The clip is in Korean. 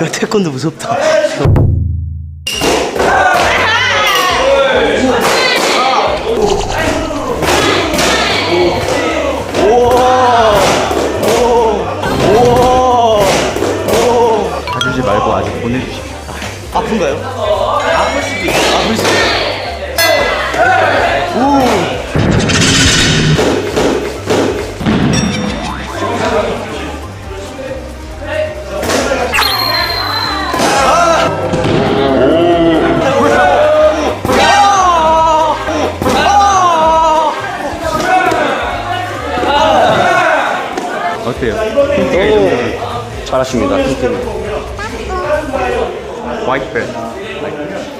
야 태권도 무섭다. 가주지 말고 아직 보내주십시오. 아픈가요? 어때요? 오, 잘하십니다. 화이트